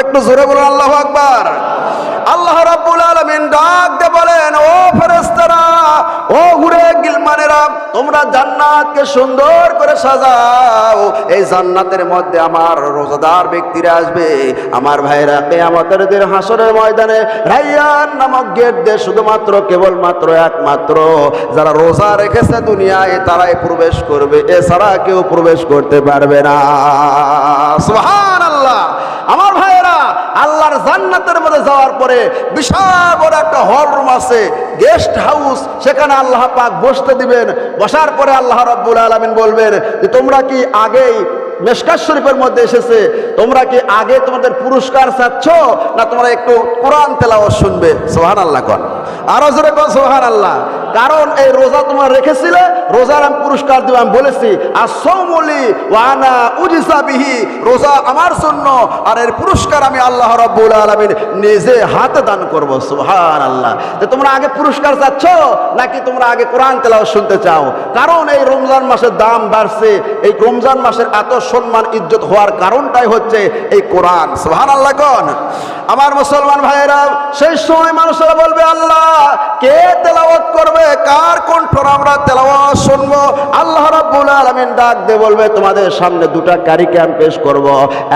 একটু জোরে বলুন, আল্লাহ আল্লাহ রাব্বুল আলামিন ডাক দিয়ে বলেন, ও ফেরেশতারা, ও গিলমানেরা, তোমরা জান্নাতকে সুন্দর করে সাজাও। এই জান্নাতের মধ্যে আমার রোজাদার ব্যক্তিরা আসবে। আমার ভাইরা কিয়ামতের দিন হাসরের ময়দানে রাইয়ান নামক গেট দিয়ে শুধুমাত্র কেবলমাত্র একমাত্র যারা রোজা রেখেছে দুনিয়ায়, তারাই প্রবেশ করবে। এছাড়া কেউ প্রবেশ করতে পারবে না। সুবহানাল্লাহ। জান্নাতের মধ্যে যাওয়ার পরে বিশাল বড় একটা হল রুম আছে গেস্ট হাউস সেখানে আল্লাহ পাক বসতে দিবেন। বসার পরে আল্লাহ রব্বুল আলমিন বলবেন যে, তোমরা কি আগেই মেসকাজ শরীফের মধ্যে এসেছে? তোমরা কি আগে তোমাদের পুরস্কার চাচ্ছ না তোমরা একটু কোরআন তেলাও শুনবে? সোহান আল্লাহ কন। আরও জোরে কন সোহান আল্লাহ কারণ এই রোজা তোমার রেখেছিলে, রোজার আমি পুরস্কার দিব, আমি বলেছি, আর সৌমলি ওয়ানা উজিসা বিহি রোজা আমার জন্য, আর এর পুরস্কার আমি আল্লাহ রব্বুল আলমিন নিজে হাতে দান করব সুহান আল্লাহ তো তোমরা আগে পুরস্কার চাচ্ছ, নাকি তোমরা আগে কোরআন তেলাও শুনতে চাও? কারণ এই রমজান মাসের দাম বাড়ছে, এই রমজান মাসের এত সম্মান, ইজ্জত হওয়ার কারণটাই হচ্ছে এই কোরআন সুহান আল্লাহ কন? আমার মুসলমান ভাইয়েরা, সেই সময় মানুষেরা বলবে, আল্লাহ, কে তেলাওয়াত করবে কার কণ্ঠর আমরা তেলাওয়াত শুনব? আল্লাহ রাব্বুল আলামিন ডাক দিয়ে বলবে, তোমাদের সামনে দুটা কারিকে আমি পেশ করব।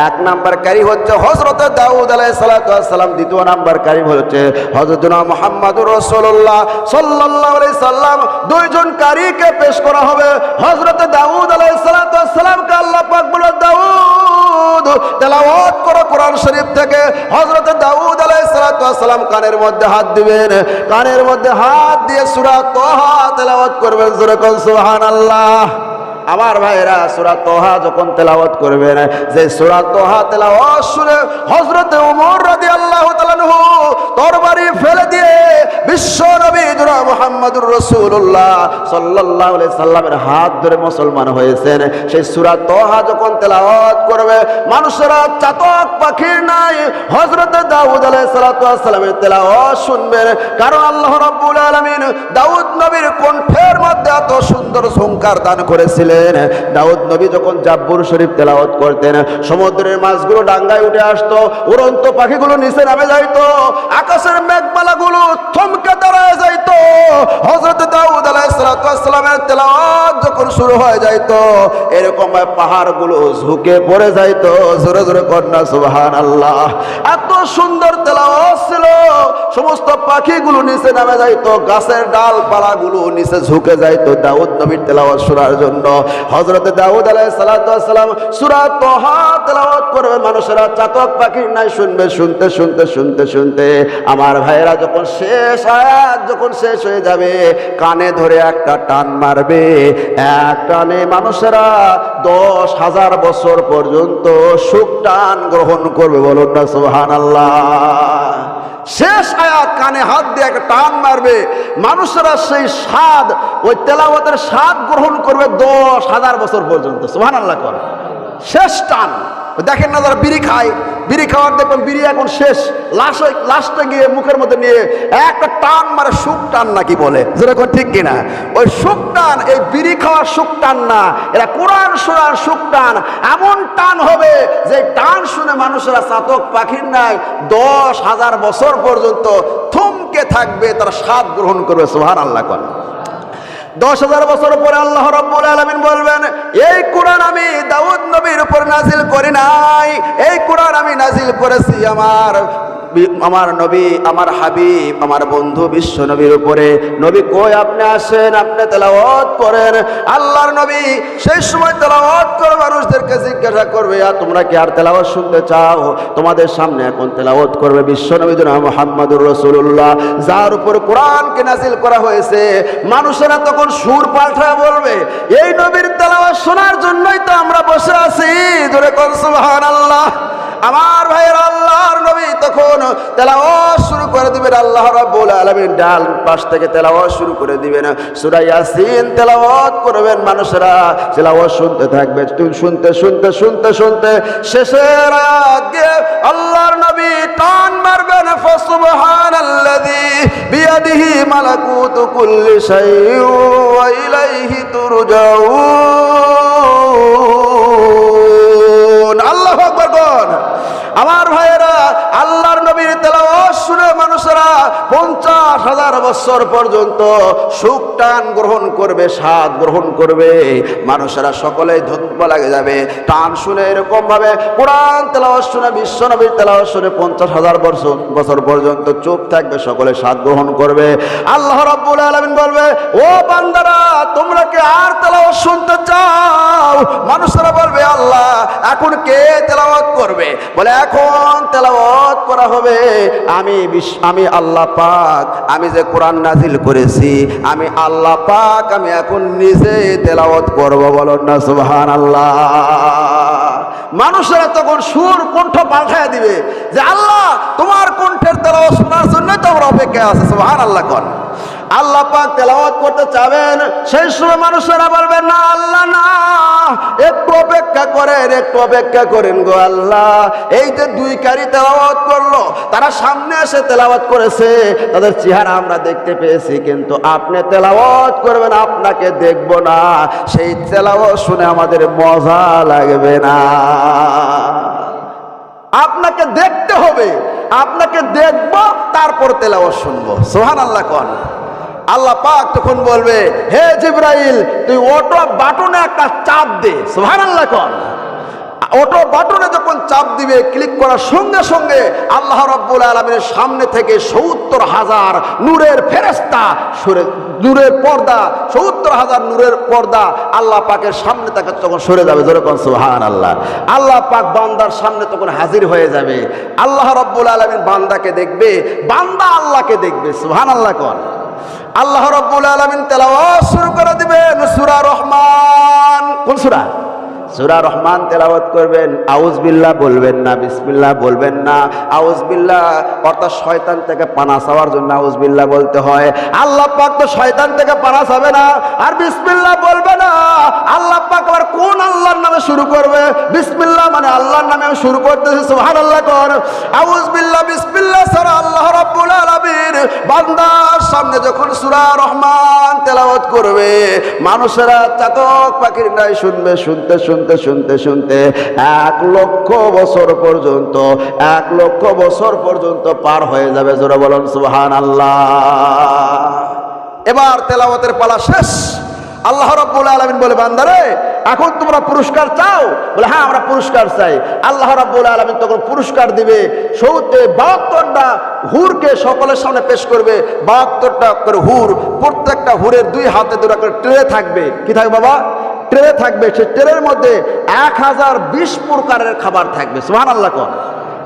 এক নাম্বার কারি হচ্ছে হযরত দাউদ আলাইহিস সালাম, দ্বিতীয় নাম্বার কারি হচ্ছে হযরত মুহাম্মদুর রাসূলুল্লাহ সাল্লাল্লাহু আলাইহি সাল্লাম। দুইজন কারিকে পেশ করা হবে। হযরত দাউদ আলাইহিস সালামকে আল্লাহ পাক বলে, দাউদ, তেলাওয়াত করো কোরআন শরীফ থেকে। হযরত দাউদ আলাইহিস সালাম কানের মধ্যে হাত দিবেন। কানের মধ্যে হাত দিয়ে সূরা তোহা সুহান আল্লাহ আমার সুরা তোহা যখন তেলাওয়াত করবেন, যে সুরা তোহা তেলাওয়াত শুনে হজরত উমর রাজি তাআলা আনহু তরবারি ফেলে দিয়ে বিশ্ব নবী জনাব মুহাম্মদুর রাসূলুল্লাহ সাল্লাল্লাহু আলাইহি সাল্লামের হাত ধরে মুসলমান হয়েছেন। সেই সূরা তোহা যখন তেলাওয়াত করবে, মানুষেরা চাতক পাখির নাই। হযরত দাউদ আলাইহিস সালাতু তেলাওয়াত শুনবেন। কারণ আল্লাহ রাব্বুল আলামিন দাউদ নবীর কণ্ঠের মধ্যে এত সুন্দর সংকার দান করেছিলেন। দাউদ নবী যখন জাব্বুর শরীফ তেলাওয়াত করতেন, সমুদ্রের মাছগুলো ডাঙ্গায় উঠে আসতো, উড়ন্ত পাখিগুলো নিচে নামে যাইতো, আকাশের মেঘমালাগুলো দাঁড়ায় হযরত দাউদ আলাইহিস সালাতু তেলাওয়াত যখন শুরু হয়ে যাইত, এরকম পাহাড়গুলো ঝুঁকে পড়ে যাইতো, জোরে জোরে কন্যা সুবহানাল্লাহ। এত সুন্দর তেলাওয়াত ছিল। সমস্ত পাখিগুলো নিচে নামে যাইতো, গাছের ডালপালাগুলো নিচে ঝুঁকে যাইতো দাউদ নবীর তেলাওয়াত শোনার জন্য। হযরত দাউদ ওয়াস সালাম সূরা তোহা তেলাওয়াত করবে, মানুষেরা চাতক পাখির নাই শুনবে, শুনতে শুনতে শুনতে শুনতে। আমার ভাইয়েরা যখন শেষ আয়াত যখন শেষ হয়ে যাবে, কানে ধরে একটা টান মারবে। এক টানে মানুষেরা দশ হাজার বছর পর্যন্ত সুখ টান গ্রহণ করবে, বলুন না সোহান শেষ আয়াত কানে হাত দিয়ে একটা টান মারবে। মানুষেরা সেই স্বাদ, ওই তেলাওয়াতের স্বাদ গ্রহণ করবে দশ হাজার বছর পর্যন্ত। সোহান আল্লাহ করে। শেষ টান। দেখেন না যারা বিড়ি খায়, বিড়ি খাওয়ার দেখবেন বিড়ি এখন শেষ। লাশ লাশটা গিয়ে মুখের মধ্যে নিয়ে একটা টান মারে, সুখ টান নাকি বলে? যেরকম ঠিক কিনা? ওই সুখ টান, এই বিড়ি খাওয়ার সুখ টান না। এরা কোরআন শোনার সুখ টান। এমন টান হবে যে টান শুনে মানুষেরা চাতক পাখির নাই, দশ হাজার বছর পর্যন্ত থমকে থাকবে, তারা স্বাদ গ্রহণ করবে সোহান আল্লাহ করে দশ হাজার বছর পরে আল্লাহ রব্বুল আলমিন বলবেন, এই কোরআন আমি দাউদ নবীর উপর নাজিল করি নাই। এই কোরআন আমি নাজিল করেছি আমার আমার নবী, আমার হাবিব, আমার বন্ধু বিশ্ব নবীর উপরে। নবী কই আপনি আসেন? আপনি তেলাওয়াত করেন। আল্লাহর নবী সেই সময় তেলাওয়াত করে মানুষদেরকে জিজ্ঞাসা করবে, আর তোমরা কি আর তেলাওয়াত শুনতে চাও? তোমাদের সামনে এখন তেলাওয়াত করবে বিশ্ব নবী মুহাম্মদুর রাসূলুল্লাহ। যার উপর কোরআনকে নাজিল করা হয়েছে, মানুষেরা তখন সুর পাল্টা বলবে, এই নবীর তেলাওয়াত শোনার জন্যই তো আমরা বসে আছি। জোরে কোন সুবহানাল্লাহ। আমার ভাইয়ের, আল্লাহর নবী তখন শুরু করে দিবেন, আল্লাহ রাব্বুল ডাল পাশ থেকে শুরু করে দিবেন। ইয়াসিন তেলাওয়াত করবেন মানুষেরা শুনতে থাকবে শুনতে শুনতে শুনতে শুনতে শেষের আগে আল্লাহর নবী টান মারবেন বিয়াদিহি কুল্লি ওয়া ইলাইহি আল্লাহু আকবার আমার ভাইয়েরা শুনে মানুষেরা পঞ্চাশ হাজার বছর পর্যন্ত সুখ টান গ্রহণ করবে, স্বাদ গ্রহণ করবে। মানুষেরা সকলেই ধূপ লাগে যাবে। টান শুনে এরকম ভাবে কোরআন তেলাওয়াত শুনে, বিশ্ব নবীর তেলাওয়াত শুনে পঞ্চাশ হাজার বছর বছর পর্যন্ত চুপ থাকবে, সকলে স্বাদ গ্রহণ করবে। আল্লাহ রাব্বুল আলামিন বলবে, ও বান্দারা, তোমরা কি আর তেলাওয়াত শুনতে চাও? মানুষেরা বলবে, আল্লাহ, এখন কে তেলাওয়াত করবে? বলে, এখন তেলাওয়াত করা হবে। আমি আমি আল্লাহ পাক, আমি যে কোরআন নাজিল করেছি, আমি আল্লাহ পাক, আমি এখন নিজে তেলাওয়াত করব, বলুন না সুবহান আল্লাহ মানুষেরা তখন সুর কণ্ঠ পাল্টায় দিবে যে, আল্লাহ, তোমার কণ্ঠের তেলাওয়াত শোনার জন্য তো আমরা অপেক্ষায় আছে সুবহান আল্লাহ কন। আল্লাহ পাক তেলাওয়াত করতে চাবেন, সেই সময় মানুষেরা বলবেন না, আল্লাহ না। একটু অপেক্ষা করেন, একটু অপেক্ষা করেন গো আল্লাহ। এই যে দুই কারি তেলাওয়াত করল, তারা সামনে এসে তেলাওয়াত করেছে, তাদের চেহারা আমরা দেখতে পেয়েছি, কিন্তু আপনি তেলাওয়াত করবেন, আপনাকে দেখব না। সেই তেলাওয়াত শুনে আমাদের মজা লাগবে না। আপনাকে দেখতে হবে, আপনাকে দেখব, তারপর তেলাওয়াত শুনব। সোহান আল্লাহ কন। আল্লাহ পাক তখন বলবে, হে জিব্রাইল, তুই অটো বাটনে একটা চাপ দে। সোহান আল্লাহ অটো বাটনে যখন চাপ দিবে, ক্লিক করার সঙ্গে সঙ্গে আল্লাহ রব্বুল আলমীর সামনে থেকে সত্তর হাজার নূরের ফেরেস্তা সরে, নূরের পর্দা, সত্তর হাজার নূরের পর্দা আল্লাহ পাকের সামনে তাকে তখন সরে যাবে। যেরকম সুহান আল্লাহ আল্লাহ পাক বান্দার সামনে তখন হাজির হয়ে যাবে। আল্লাহ রব্বুল আলমীর বান্দাকে দেখবে, বান্দা আল্লাহকে দেখবে। সুহান আল্লাহ কন। আল্লাহ রব্বুল আলমিন তেলাওয়া শুরু করে দিবেন। সুরা রহমান। কোন সুরা? সুরা রহমান তেলাওয়াত করবেন আউজ বিল্লাহ বলবেন না, বিসমিল্লাহ বলবেন না। আউজ বিল্লাহ অর্থাৎ শয়তান থেকে পানা চাওয়ার জন্য আউজ বিল্লাহ বলতে হয়। আল্লাহ পাক তো শয়তান থেকে পানা চাবে না, আর বিসমিল্লাহ বলবে না। আল্লাহ পাক আবার কোন আল্লাহর নামে শুরু করবে? বিসমিল্লাহ মানে আল্লাহর নামে আমি শুরু করতেছি, সুবহানাল্লাহ কর। আউজ বিল্লাহ বিসমিল্লাহ সারা আল্লাহ রাব্বুল আলামিন বান্দার সামনে যখন সূরা রহমান তেলাওয়াত করবে, মানুষেরা চাতক পাখির নাই শুনবে, শুনতে শুনতে শুনতে শুনতে শুনতে এক লক্ষ বছর পর্যন্ত, এক লক্ষ বছর পর্যন্ত পার হয়ে যাবে। জোরে বলুন সুবহান আল্লাহ এবার তেলাওয়াতের পালা শেষ। আল্লাহ রাব্বুল আলামিন বলে, বান্দারে, এখন তোমরা পুরস্কার চাও? বলে হ্যাঁ আমরা পুরস্কার চাই। আল্লাহ রাব্বুল আলামিন তখন পুরস্কার দিবে। সৌতে বাহাত্তরটা হুরকে সকলের সামনে পেশ করবে। বাহাত্তরটা করে হুর, প্রত্যেকটা হুরের দুই হাতে দুটা করে ট্রে থাকবে। কি থাকবে বাবা? ট্রে থাকবে, সেই ট্রেনের মধ্যে এক হাজার বিশ প্রকারের খাবার থাকবে। সোহান আল্লাহ কন।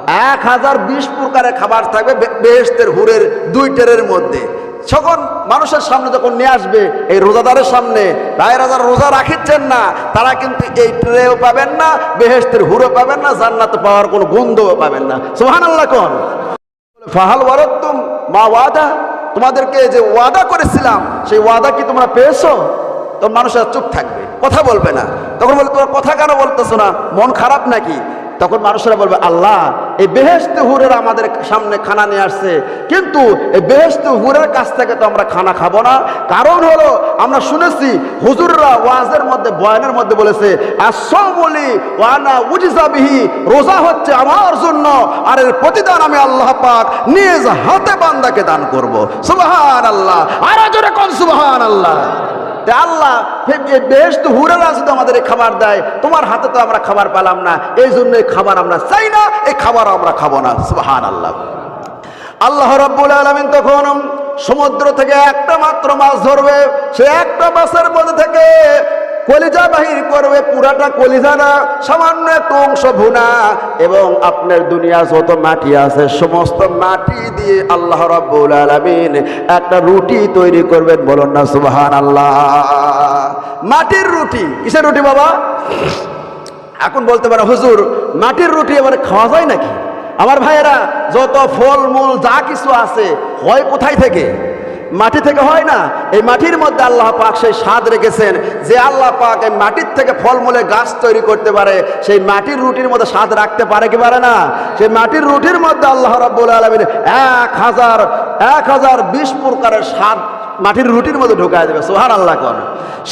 এক হাজার বিশ প্রকারের খাবার থাকবে বে- বেহেশতের হুরের দুই টেরের মধ্যে। যখন মানুষের সামনে যখন নিয়ে আসবে, এই রোজাদারের সামনে রায়ের যারা রোজা রাখিচ্ছেন না, তারা কিন্তু এই ট্রেও পাবেন না, বেহেশতের হুরো পাবেন না, জান্নাতে পাওয়ার কোনো গন্ধও পাবেন না। সোহান আল্লাহ কন। ফাহাল ওয়ারতুম মা ওয়াদা। তোমাদেরকে যে ওয়াদা করেছিলাম, সেই ওয়াদা কি তোমরা পেয়েছ? তো মানুষের চুপ থাকবে। কথা বলবে না। তখন বলে, তোমার কথা কেন বলতেছো না? মন খারাপ নাকি? তখন মানুষেরা বলবে, আল্লাহ, এই বেহেস্ত হুরের আমাদের সামনে খানা নিয়ে আসছে। কিন্তু এই বেহেস্ত হুরের কাছ থেকে তো আমরা খানা খাব না। কারণ হলো, আমরা শুনেছি, হুজুররা ওয়াজের মধ্যে, বয়ানের মধ্যে বলেছে বলি ওয়ানা উজিজাবিহি রোজা হচ্ছে আমার জন্য, আর এর প্রতিদান আমি আল্লাহ পাক নিজ হাতে বান্দাকে দান করব। সুবহান আল্লাহ আর জোরে কোন সুবহান আল্লাহ তা আল্লাহ বেহেস্ত হুরেরা যদি আমাদের খাবার দেয়। তোমার হাতে তো আমরা খাবার পেলাম না। এই জন্য এই খাবার আমরা চাই না, এই খাবার আমরা খাব না। সুহান আল্লাহ আল্লাহ রব্বুল আলমিন তখন সমুদ্র থেকে একটা মাত্র মাছ ধরবে। সে একটা মাছের মধ্যে থেকে কলিজা বাহির করবে, পুরাটা কলিজা না, সামান্য একটু অংশ ভুনা। এবং আপনার দুনিয়া যত মাটি আছে, সমস্ত মাটি দিয়ে আল্লাহ রাব্বুল আলামিন একটা রুটি তৈরি করবেন, বলুন না সুবহান আল্লাহ মাটির রুটি, কিসের রুটি বাবা? এখন বলতে পারে, হুজুর, মাটির রুটি এবারে খাওয়া যায় নাকি? আমার ভাইয়েরা, যত ফল মূল যা কিছু আছে, হয় কোথায় থেকে? মাটি থেকে হয় না, এই মাটির মধ্যে আল্লাহ পাক সেই স্বাদ রেখেছেন যে আল্লাহ পাক এই মাটির থেকে ফলমূলে গাছ তৈরি করতে পারে, সেই মাটির রুটির মধ্যে স্বাদ রাখতে পারে কি পারে না? সেই মাটির রুটির মধ্যে আল্লাহ রব্বুল আলমিন এক হাজার এক হাজার বিশ প্রকারের স্বাদ মাটির রুটির মধ্যে ঢুকায় দেবে সোহার আল্লাহ কর।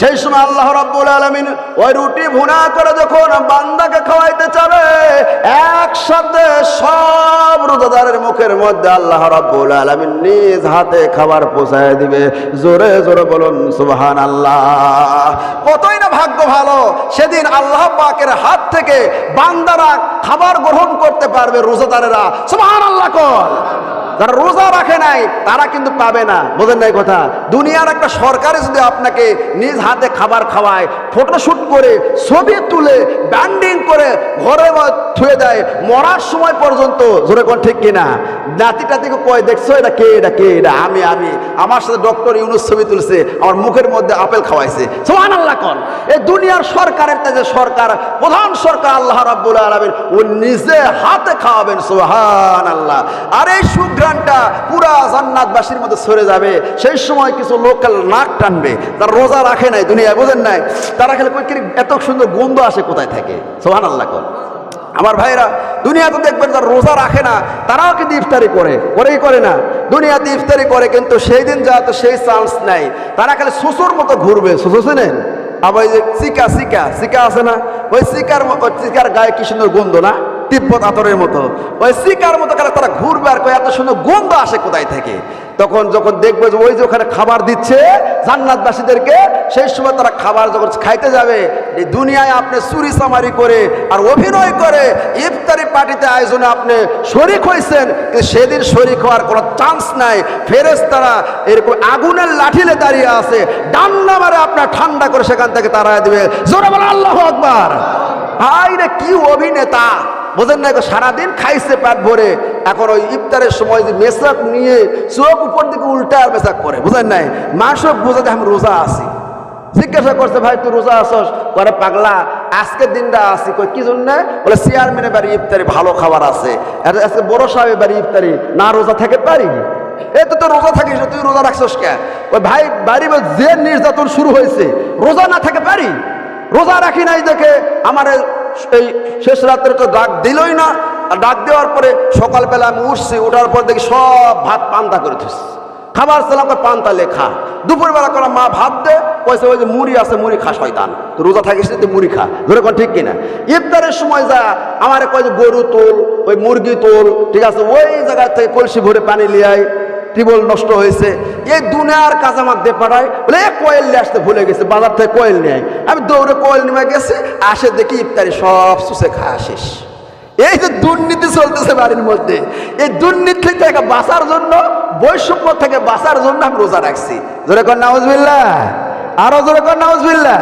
সেই সময় আল্লাহ রাব্বুল আলামিন ওই রুটি ভুনা করে যখন বান্দাকে খাওয়াইতে চাবে, একসাথে সব রোজাদারের মুখের মধ্যে আল্লাহ রাব্বুল আলামিন নিজ হাতে খাবার পৌঁছায় দিবে। জোরে জোরে বলুন সুবহান আল্লাহ কতই না ভাগ্য ভালো, সেদিন আল্লাহ পাকের হাত থেকে বান্দারা খাবার গ্রহণ করতে পারবে রোজাদারেরা। সুবহান আল্লাহ কর। যারা রোজা রাখে নাই, তারা কিন্তু পাবে না। বোঝেন নাই কথা? দুনিয়ার একটা সরকারে যদি আপনাকে নিজ হাতে খাবার খাওয়ায়, ফটোশুট করে, ছবি তুলে, ব্যান্ডিং করে, ঘরে থুয়ে দেয়, মরার সময় পর্যন্ত, জোরে কোন ঠিক কিনা? নাতি টাতিকে কয়, দেখছ এটা কে? এটা কে? এটা আমি আমি। আমার সাথে ডক্টর ইউনুস ছবি তুলছে, আমার মুখের মধ্যে আপেল খাওয়াইছে। সোহান আল্লাহ কন। এই দুনিয়ার সরকারের যে সরকার, প্রধান সরকার আল্লাহ রাব্বুল আলামিন, ও নিজে হাতে খাওয়াবেন সোহান আল্লাহ আর এই সুগ্রানটা পুরা জান্নাতবাসীর মধ্যে সরে যাবে। সেই সময় কিছু লোকাল নাক টানবে। তারা রোজা রাখে নাই দুনিয়ায়, বোঝেন নাই? তারা খেলে এত সুন্দর গন্ধ আসে কোথায় থাকে? সোহান আল্লাহ কর আমার ভাইরা দুনিয়াতে দেখবেন যারা রোজা রাখে না, তারাও কিন্তু ইফতারি করে। করেই করে না। দুনিয়াতে ইফতারি করে, কিন্তু সেই দিন যা তো সেই চান্স নাই। তারা খালি শ্বশুর মতো ঘুরবে। শ্বশুর চেনেন আবার সিকা চিকা চিকা আছে না? ওই চিকার মতো গায়ে কি সুন্দর গন্ধ না? তিব্বত আতরের মতো। ওই শিকার মতো করে তারা ঘুরবে আর এত সুন্দর গন্ধ আসে কোথায় থেকে? তখন যখন দেখবে যে ওই যে ওখানে খাবার দিচ্ছে জান্নাতবাসীদেরকে, সেই সময় তারা খাবার যখন খাইতে যাবে, এই দুনিয়ায় আপনি চুরি চামারি করে আর অভিনয় করে, ইফতারি পার্টিতে আয়োজনে আপনি শরিক হয়েছেন কিন্তু সেদিন শরিক হওয়ার কোনো চান্স নাই। ফেরেস তারা এরকম আগুনের লাঠিলে দাঁড়িয়ে আছে ডান্না মারে আপনার ঠান্ডা করে সেখান থেকে তারা দিবে। জোরে বলে, আল্লাহ আকবার! ভাই রে কি অভিনেতা! বোঝেন না, সারাদিন খাইছে পেট ভরে। এখন ওই ইফতারের সময় যে মেসাক নিয়ে চোখ উপর দিকে উল্টা আর মেসাক করে, বুঝেন নাই? মানুষ বোঝাতে আমি রোজা আছি। জিজ্ঞাসা করছে, ভাই, তুই রোজা আসস করে পাগলা আজকের দিনটা আসি কই, কি জন্য? বলে, চেয়ারম্যানের বাড়ি ইফতারি, ভালো খাবার আছে। আজকে বড় সাহেবের বাড়ি ইফতারি, না রোজা থাকে পারি এ তো তোর রোজা থাকিস, তুই রোজা রাখছস কে? ওই ভাই, বাড়ি যে নির্যাতন শুরু হয়েছে, রোজা না থাকে পারি? রোজা রাখি নাই দেখে আমার এই শেষ রাত্রে তো ডাক দিলই না। আর ডাক দেওয়ার পরে সকালবেলা আমি উঠছি ওঠার পর দেখি সব ভাত পান্তা করে থুস খাবার সালাম করে পান্তা লেখা। দুপুরবেলা করে মা, ভাত দে। পয়সা ওই যে মুড়ি আছে, মুড়ি খা, শয়তান। রোজা থাকিস তুই মুড়ি খা। ধরে কোন ঠিক কিনা? ইফতারের সময় যা, আমার কয় যে গরু তোল, ওই মুরগি তোল, ঠিক আছে? ওই জায়গা থেকে কলসি ভরে পানি লিয়াই টিবল নষ্ট হয়েছে এই দুনিয়ার কাজ আমার দিয়ে পাঠায় বলে, এ কয়েল নিয়ে আসতে ভুলে গেছে, বাজার থেকে কয়েল নিয়ে আমি দৌড়ে কয়েল নিয়ে গেছি, আসে দেখি ইফতারি সব সুসে খাওয়া শেষ। এই যে দুর্নীতি চলতেছে বাড়ির মধ্যে, এই দুর্নীতি থেকে বাঁচার জন্য, বৈষম্য থেকে বাঁচার জন্য আমি রোজা রাখছি। ধরে কর নাউজবিল্লা আরও জোরে কর নাউজবিল্লা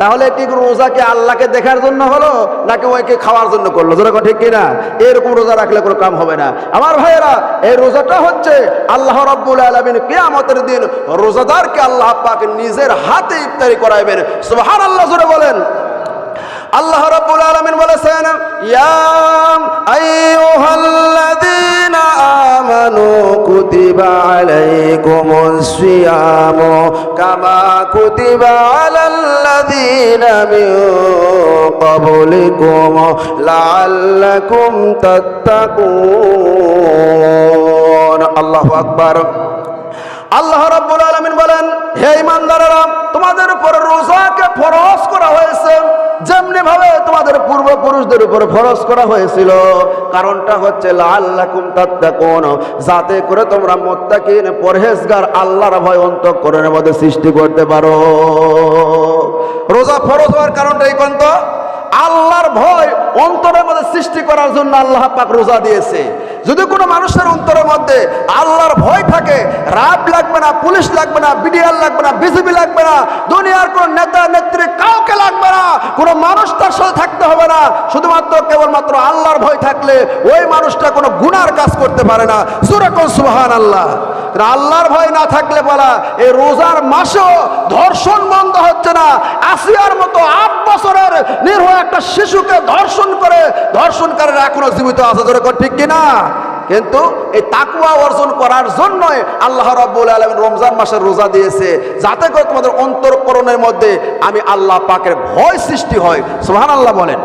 তাহলে এটি রোজাকে আল্লাহকে দেখার জন্য হলো, নাকি ওইকে খাওয়ার জন্য করল? জোরে ঠিক কিনা এরকম রোজা রাখলে কোনো কাম হবে না। আমার ভাইয়েরা, এই রোজাটা হচ্ছে আল্লাহ রাব্বুল আলামিন কিয়ামতের দিন রোজাদারকে আল্লাহ পাক নিজের হাতে ইফতারি করাইবেন। সুবহানাল্লাহ, জোরে বলেন। আল্লাহ রাব্বুল আলামিন বলেছেন ইয়া আইয়ুহাল্লাযীনা কুতিবা আলাইকুমুস সিয়ামু কামা কুতিবা আলাল্লাযীনা মিন ক্বাবলিকুম লাআল্লাকুম তাত্তাকুন আল্লাহু আকবার আল্লাহ রাব্বুল আলামিন বলেন, হে ইমানদারেরা, তোমাদের উপর রোজাকে ফরজ করা হয়েছে যেমনি ভাবে তোমাদের পূর্বপুরুষদের উপর ফরজ করা হয়েছিল। কারণটা হচ্ছে লাল্লাকুম তাত্তাকুন। যাতে করে তোমরা মুত্তাকিন, পরহেজগার, আল্লাহর ভয় অন্তঃকরণের মধ্যে সৃষ্টি করতে পারো। রোজা ফরজ হওয়ার কারণটা এই পর্যন্ত? আল্লাহর ভয় অন্তরের মধ্যে সৃষ্টি করার জন্য আল্লাহ পাক রোজা দিয়েছে। যদি কোনো মানুষের অন্তরের মধ্যে আল্লাহর ভয় থাকে, রাব লাগবে না, পুলিশ লাগবে না, বিডিআর লাগবে না বিজেপি লাগবে না, দুনিয়ার কোন নেতা, নেত্রী, কাউকে লাগবে না, কোনো মানুষ তার সাথে থাকতে হবে না, শুধুমাত্র কেবলমাত্র আল্লাহর ভয় থাকলে ওই মানুষটা কোনো গুনার কাজ করতে পারে না। সুরাকন সুবহান আল্লাহ আল্লাহর ভয় না থাকলে বলা এই রোজার মাসেও ধর্ষণ বন্ধ হচ্ছে না। আসিয়ার মতো আট বছরের নির্ভয় একটা শিশুকে ধর্ষণ করে, ধর্ষণকারীরা এখনও জীবিত আছে ধরে ঠিক কিনা? কিন্তু এই তাকুয়া অর্জন করার জন্যই আল্লাহ রব্বুল আলম রমজান মাসের রোজা দিয়েছে। যাতে করে তোমাদের অন্তরকরণের মধ্যে আমি আল্লাহ পাকের ভয় সৃষ্টি হয়। সোহান আল্লাহ বলেন।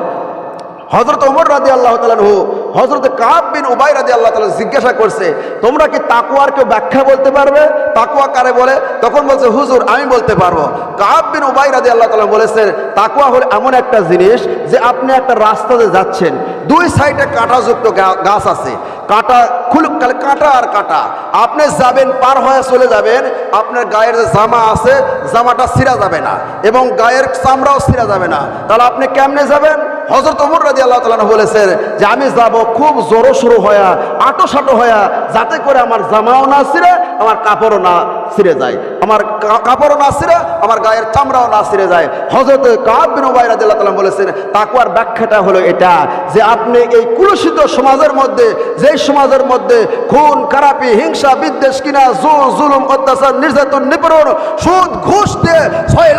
হজরত ওমর রাজি আল্লাহ তালানহু হজরত কাব বিন উবাই রাজি আল্লাহ তালা জিজ্ঞাসা করছে, তোমরা কি তাকুয়ার কেউ ব্যাখ্যা বলতে পারবে? তাকুয়া কারে বলে? তখন বলছে, হুজুর, আমি বলতে পারব। কাব বিন উবাই রাজি আল্লাহ তালা বলেছেন তাকুয়া হলো এমন একটা জিনিস যে আপনি একটা রাস্তাতে যাচ্ছেন। দুই সাইডে কাঁটাযুক্ত গাছ আছে। কাঁটা খুল, কাঁটা আর কাঁটা। আপনি যাবেন, পার হয়ে চলে যাবেন, আপনার গায়ের যে জামা আছে, জামাটা ছিঁড়া যাবে না এবং গায়ের চামড়াও ছিঁড়া যাবে না। তাহলে আপনি কেমনে যাবেন? হজরত ওমর রাজি আল্লাহ তালা বলেছেন যে আমি যাব খুব জোরো শুরু হয়া আটো সাটো হয়া যাতে করে আমার জামাও না ছিঁড়ে আমার কাপড়ও না ছিঁড়ে যায়। আমার কাপড়ও না ছিঁড়ে, আমার গায়ের চামড়াও না ছিঁড়ে যায়। হজরত কাব বিন উবাই রাজি বলেছেন, তাকুয়ার ব্যাখ্যাটা হলো এটা, যে আপনি এই কুলসিত সমাজের মধ্যে যেই সমাজের মধ্যে খুন, খারাপি, হিংসা, বিদ্বেষ কিনা জোর জুলুম, অত্যাচার, নির্যাতন, নিপীড়ন, সুদ, ঘুষ দিয়ে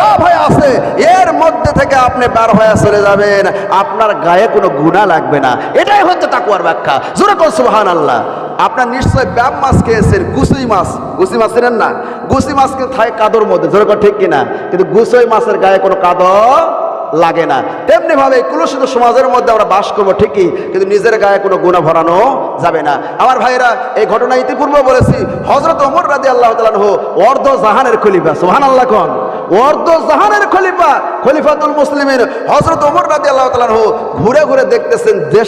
লাভ হয়ে আছে, এর মধ্যে থেকে আপনি বার হয়ে চলে যাবেন। আপনার গায়ে কোনো গুণা লাগবে না। এটাই হচ্ছে তাকুয়ার ব্যাখ্যা। জোরে কোন সুবহান আল্লাহ আপনার নিশ্চয় ব্যাম মাছ খেয়েছেন গুসি মাছ। গুসি মাছ চেনেন না? গুসি মাছ কিন্তু থাকে কাদর মধ্যে জোরে কোন ঠিক কিনা? কিন্তু গুসই মাছের গায়ে কোনো কাদর লাগে না। তেমনি ভাবে কুলসিত সমাজের মধ্যে আমরা বাস করব ঠিকই, কিন্তু নিজের গায়ে কোনো গুণা ভরানো যাবে না। আমার ভাইরা এই ঘটনা ইতিপূর্বে বলেছি হজরত ওমর রাজি আল্লাহ তালাহ অর্ধ জাহানের খলিফা সোহান আল্লাহ কন। অর্ধ জাহানের খলিফা, খলিফাতুল মুসলিমের হজরত ওমর রাজি আল্লাহ তালাহ ঘুরে ঘুরে দেখতেছেন দেশ